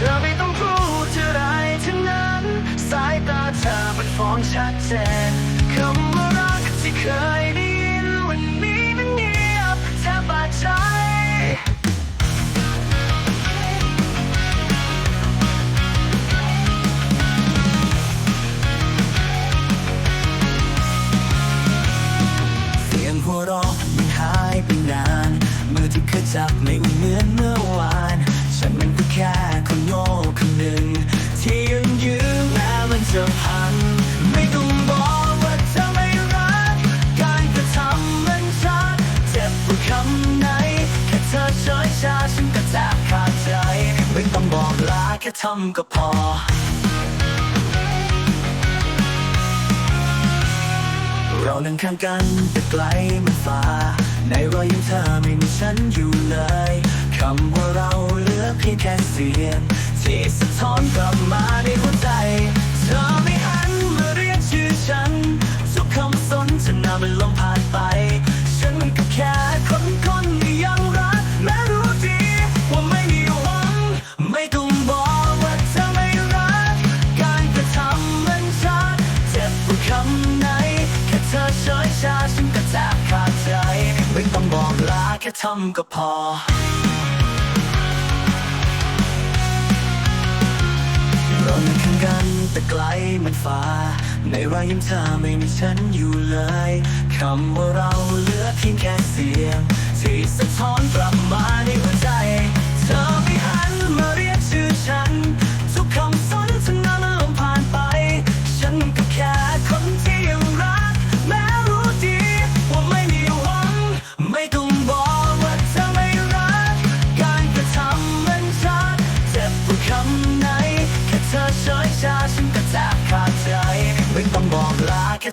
ธอไม่ต้องพูดอะไรทั้งนั้น สายตาเธอมันฟ้องชัดเจนคำว่ารักที่เคยได้ยินวันนี้มันเงียบแทบบาดใจเสียงหัวเราะมันหายไปนานมือที่เคยจับไค่ทำก็พอ เรานั่งข้างกันแต่ไกลมันฟ้า ในรอยยิ้มเธอไม่มีฉันอยู่เลยคำว่าเราเหลือเพียงแค่เสียงที่สะท้อนกลับมาในหัวใจ คำไหน แค่เธอเฉยชาฉันก็แทบขาดใจไม่ต้องบอกลาแค่ทำก็พอเรานั่งข้างกันแต่ไกลเหมันฟ้า ในรอยยิ้มเธอไม่มีฉันอยู่เลยคำว่าเราเหลือเพียงแค่เสียง ที่สะท้อนกลับมาในหัวใจ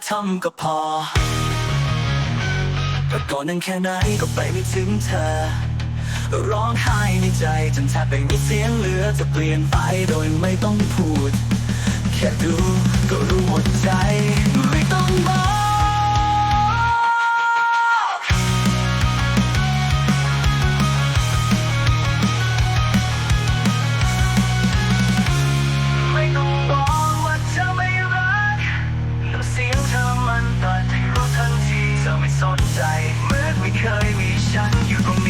ทำก็พอแต่ก่อนนั้นแค่ไหนก็ไปไม่ถึงเธอ ร้องไห้ในใจจนแทบไม่มีเสียงเหลือจะเปลี่ยนไปโดยไม่ต้องพูด แค่ดูก็รู้หมดใจ สนใจเหมือนไม่เคยมีฉันอยู่ตรง